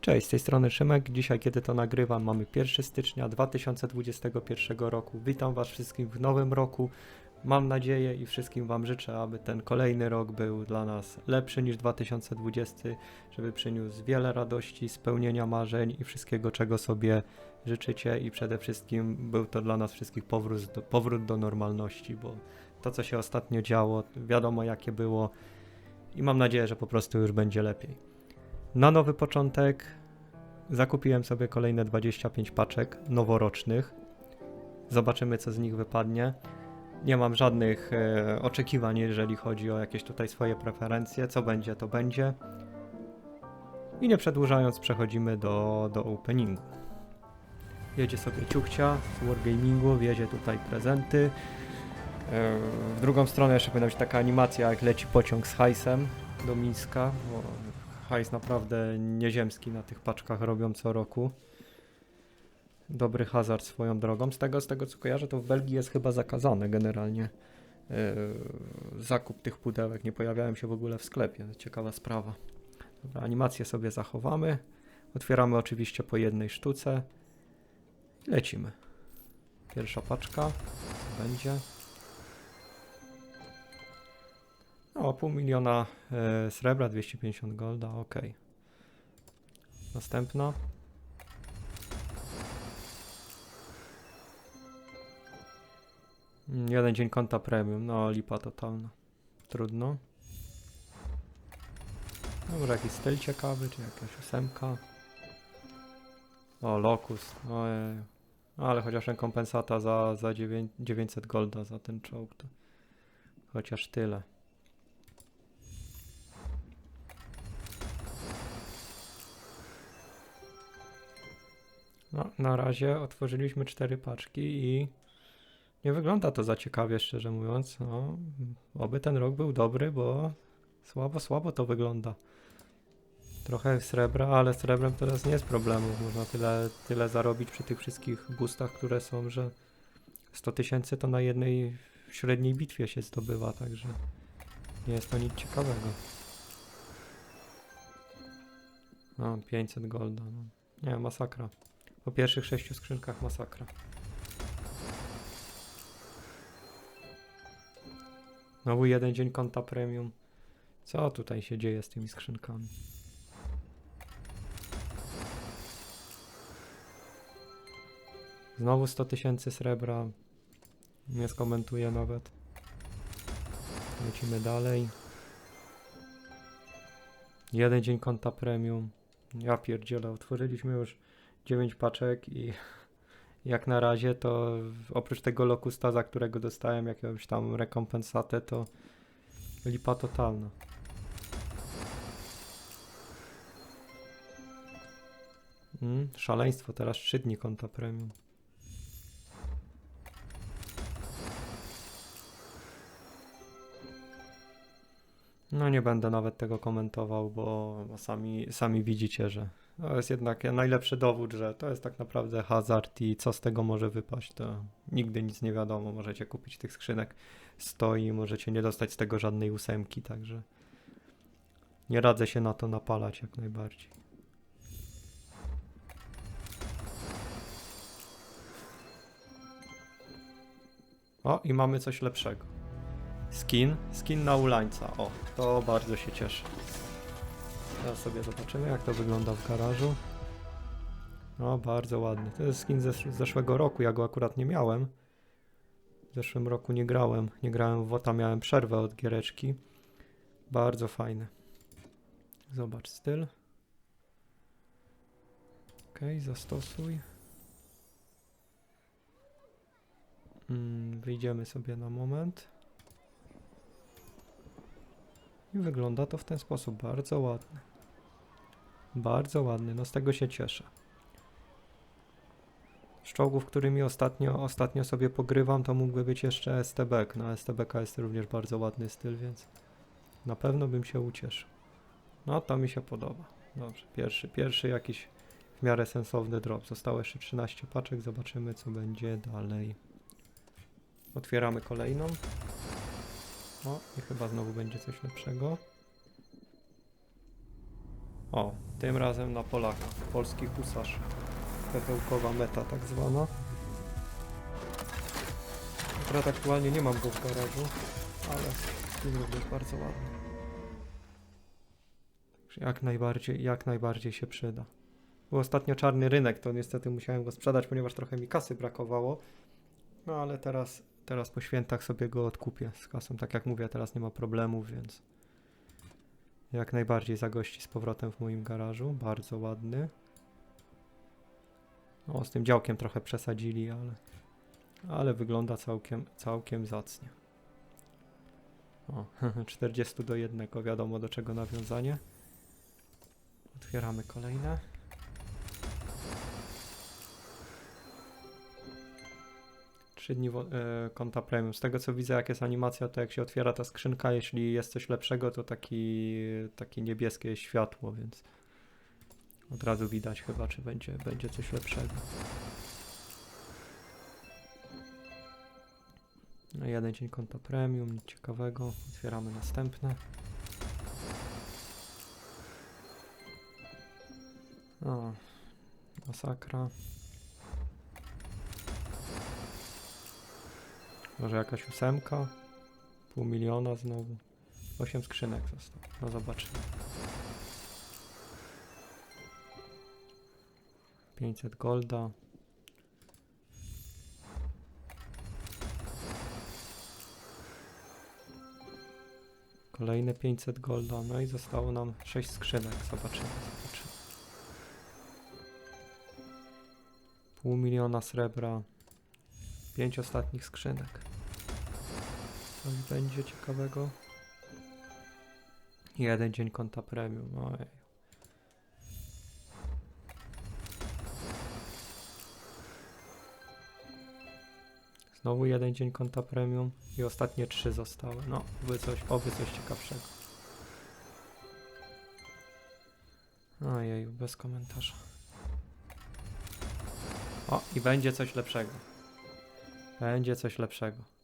Cześć, z tej strony Szymek. Dzisiaj, kiedy to nagrywam, mamy 1 stycznia 2021 roku. Witam Was wszystkich w nowym roku. Mam nadzieję i wszystkim Wam życzę, aby ten kolejny rok był dla nas lepszy niż 2020, żeby przyniósł wiele radości, spełnienia marzeń i wszystkiego, czego sobie życzycie i przede wszystkim był to dla nas wszystkich powrót do, powrót do normalności, bo to, co się ostatnio działo, wiadomo jakie było i mam nadzieję, że po prostu już będzie lepiej. Na nowy początek zakupiłem sobie kolejne 25 paczek noworocznych. Zobaczymy, co z nich wypadnie. Nie mam żadnych e, oczekiwań, jeżeli chodzi o jakieś tutaj swoje preferencje. Co będzie, to będzie. I nie przedłużając, przechodzimy do, do openingu. Jedzie sobie ciuchcia z Wargamingu, wiezie tutaj prezenty. E, W drugą stronę jeszcze powinna być taka animacja, jak leci pociąg z hajsem do Mińska. Bo hajs naprawdę nieziemski na tych paczkach robią co roku. Dobry hazard swoją drogą. Z tego, z tego co kojarzę, to w Belgii jest chyba zakazane generalnie yy, zakup tych pudełek. Nie pojawiałem się w ogóle w sklepie. Ciekawa sprawa. Dobra, animację sobie zachowamy. Otwieramy oczywiście po jednej sztuce. Lecimy. Pierwsza paczka. Co będzie? O, pół miliona e, srebra, 250 golda, ok. Następna. Mm, Jeden dzień konta premium, no lipa totalna. Trudno. Dobra, jakiś styl ciekawy, czy jakaś ósemka. O, Locus, ojej. Ale chociaż rekompensata za, za dziewię- 900 golda za ten czołg to chociaż tyle. No, na razie otworzyliśmy cztery paczki i nie wygląda to za ciekawie, szczerze mówiąc. No, oby ten rok był dobry, bo słabo, słabo to wygląda. Trochę srebra, ale srebrem teraz nie jest problemu. Można tyle, tyle zarobić przy tych wszystkich boostach, które są, że 100 tysięcy to na jednej średniej bitwie się zdobywa, także nie jest to nic ciekawego. No, 500 golda. No. Nie, masakra. Po pierwszych sześciu skrzynkach masakra. Znowu jeden dzień konta premium. Co tutaj się dzieje z tymi skrzynkami? Znowu 100 tysięcy srebra. Nie skomentuję nawet. Lecimy dalej. Jeden dzień konta premium. Ja pierdzielę, otworzyliśmy już 9 paczek i jak na razie to oprócz tego lokusta, za którego dostałem jakąś tam rekompensatę, to lipa totalna. Mm, szaleństwo, teraz 3 dni konta premium. No nie będę nawet tego komentował, bo sami, sami widzicie, że to jest jednak najlepszy dowód, że to jest tak naprawdę hazard i co z tego może wypaść, to nigdy nic nie wiadomo. Możecie kupić tych skrzynek 100 i możecie nie dostać z tego żadnej ósemki, także nie radzę się na to napalać jak najbardziej. O, i mamy coś lepszego. Skin, skin na ulańca. O, to bardzo się cieszę. Teraz sobie zobaczymy, jak to wygląda w garażu. No, bardzo ładny. To jest skin z zeszłego roku, ja go akurat nie miałem. W zeszłym roku nie grałem. Nie grałem w WOTA, miałem przerwę od giereczki. Bardzo fajny. Zobacz styl. Ok, zastosuj. Mm, wyjdziemy sobie na moment. I wygląda to w ten sposób bardzo ładny. Bardzo ładny, no z tego się cieszę. Z czołgów, którymi ostatnio, ostatnio sobie pogrywam, to mógłby być jeszcze STBK. No STBK jest również bardzo ładny styl, więc na pewno bym się ucieszył. No to mi się podoba. Dobrze, pierwszy, pierwszy jakiś w miarę sensowny drop. Zostało jeszcze 13 paczek, zobaczymy co będzie dalej. Otwieramy kolejną. O, i chyba znowu będzie coś lepszego. O, tym razem na Polaka. Polski husarz. Pewełkowa meta tak zwana. Akurat aktualnie nie mam go w garażu, ale film również bardzo ładny. Jak najbardziej, jak najbardziej się przyda. Był ostatnio czarny rynek, to niestety musiałem go sprzedać, ponieważ trochę mi kasy brakowało. No ale teraz, teraz po świętach sobie go odkupię z kasą. Tak jak mówię, teraz nie ma problemów, więc jak najbardziej zagości z powrotem w moim garażu. Bardzo ładny. O, z tym działkiem trochę przesadzili, ale, ale wygląda całkiem, całkiem zacnie. O, 40 do 1, wiadomo do czego nawiązanie. Otwieramy kolejne. Trzy dni wo- e, konta premium. Z tego co widzę, jak jest animacja, to jak się otwiera ta skrzynka, jeśli jest coś lepszego, to taki, takie niebieskie światło, więc od razu widać chyba, czy będzie, będzie coś lepszego. No, jeden dzień konta premium, nic ciekawego. Otwieramy następne. O, masakra. Może jakaś ósemka? Pół miliona znowu. Osiem skrzynek zostało. No zobaczymy. 500 golda. Kolejne 500 golda. No i zostało nam 6 skrzynek. Zobaczymy, zobaczymy. Pół miliona srebra. 5 ostatnich skrzynek. Coś będzie ciekawego. Jeden dzień konta premium. Ojej. Znowu jeden dzień konta premium i ostatnie trzy zostały. No, oby coś, oby coś ciekawszego. Ojeju, bez komentarza. O, i będzie coś lepszego. Będzie coś lepszego.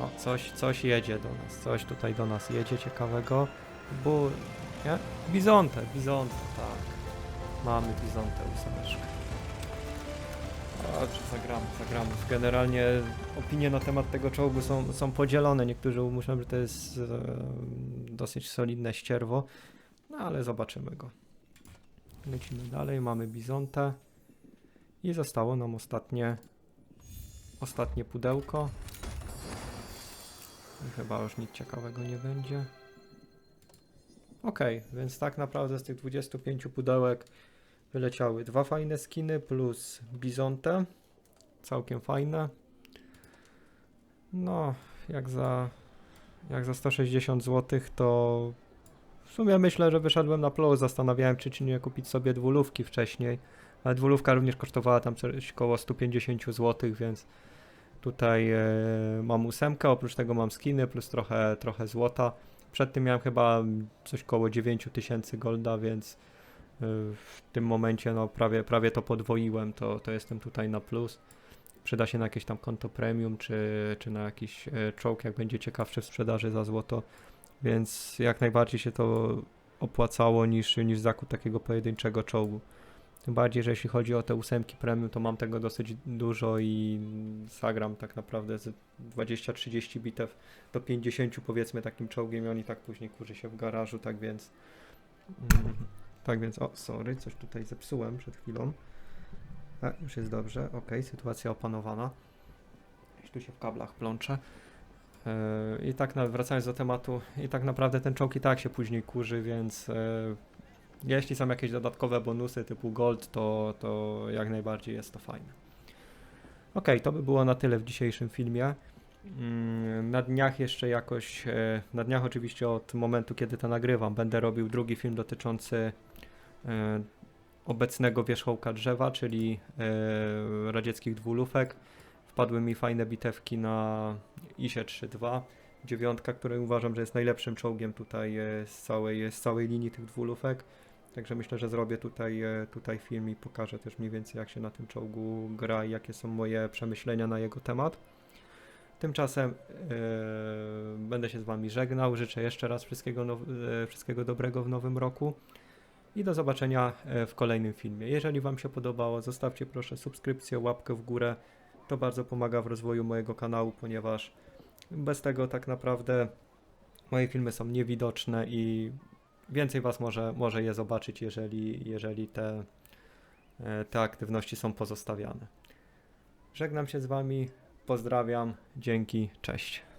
O, coś, coś jedzie do nas, coś tutaj do nas jedzie ciekawego. Bu... Nie? Bizontę, bizontę, tak. Mamy bizontę ósemeczkę. Dobrze, zagramy, zagramy. Generalnie opinie na temat tego czołgu są, są podzielone. Niektórzy muszą, że to jest e, dosyć solidne ścierwo, no ale zobaczymy go. Lecimy dalej, mamy bizontę i zostało nam ostatnie ostatnie pudełko. Chyba już nic ciekawego nie będzie. Ok, więc tak naprawdę z tych 25 pudełek wyleciały dwa fajne skiny plus bizontę. Całkiem fajne. No, jak za, jak za 160 zł to w sumie myślę, że wyszedłem na plus. Zastanawiałem się, czy nie kupić sobie dwulówki wcześniej. Ale dwulówka również kosztowała tam coś około 150 zł, więc tutaj e, mam ósemkę, oprócz tego mam skiny plus trochę, trochę złota. Przed tym miałem chyba coś koło 9000 golda, więc e, w tym momencie no prawie, prawie to podwoiłem, to, to jestem tutaj na plus. Przyda się na jakieś tam konto premium, czy, czy na jakiś e, czołg, jak będzie ciekawszy w sprzedaży za złoto, więc jak najbardziej się to opłacało niż, niż zakup takiego pojedynczego czołgu. Tym bardziej, że jeśli chodzi o te ósemki premium, to mam tego dosyć dużo i zagram tak naprawdę z 20-30 bitew do 50 powiedzmy takim czołgiem i on i tak później kurzy się w garażu, tak więc mm, tak więc, o sorry, coś tutaj zepsułem przed chwilą. A, już jest dobrze, ok, sytuacja opanowana. Gdzieś tu się w kablach plączę. Yy, I tak wracając do tematu, i tak naprawdę ten czołg i tak się później kurzy, więc yy, jeśli są jakieś dodatkowe bonusy typu gold, to, to jak najbardziej jest to fajne. Ok, to by było na tyle w dzisiejszym filmie. Mm, Na dniach jeszcze jakoś, e, na dniach oczywiście od momentu kiedy to nagrywam, będę robił drugi film dotyczący e, obecnego wierzchołka drzewa, czyli e, radzieckich dwulufek. Wpadły mi fajne bitewki na ISie 3.2, dziewiątka, który uważam, że jest najlepszym czołgiem tutaj z całej, z całej linii tych dwulufek. Także myślę, że zrobię tutaj, e, tutaj film i pokażę też mniej więcej jak się na tym czołgu gra i jakie są moje przemyślenia na jego temat. Tymczasem e, będę się z Wami żegnał. Życzę jeszcze raz wszystkiego, now, e, wszystkiego dobrego w nowym roku i do zobaczenia w kolejnym filmie. Jeżeli Wam się podobało, zostawcie proszę subskrypcję, łapkę w górę. To bardzo pomaga w rozwoju mojego kanału, ponieważ bez tego tak naprawdę moje filmy są niewidoczne i więcej Was może, może je zobaczyć, jeżeli, jeżeli te, e, te aktywności są pozostawiane. Żegnam się z Wami, pozdrawiam, dzięki, cześć.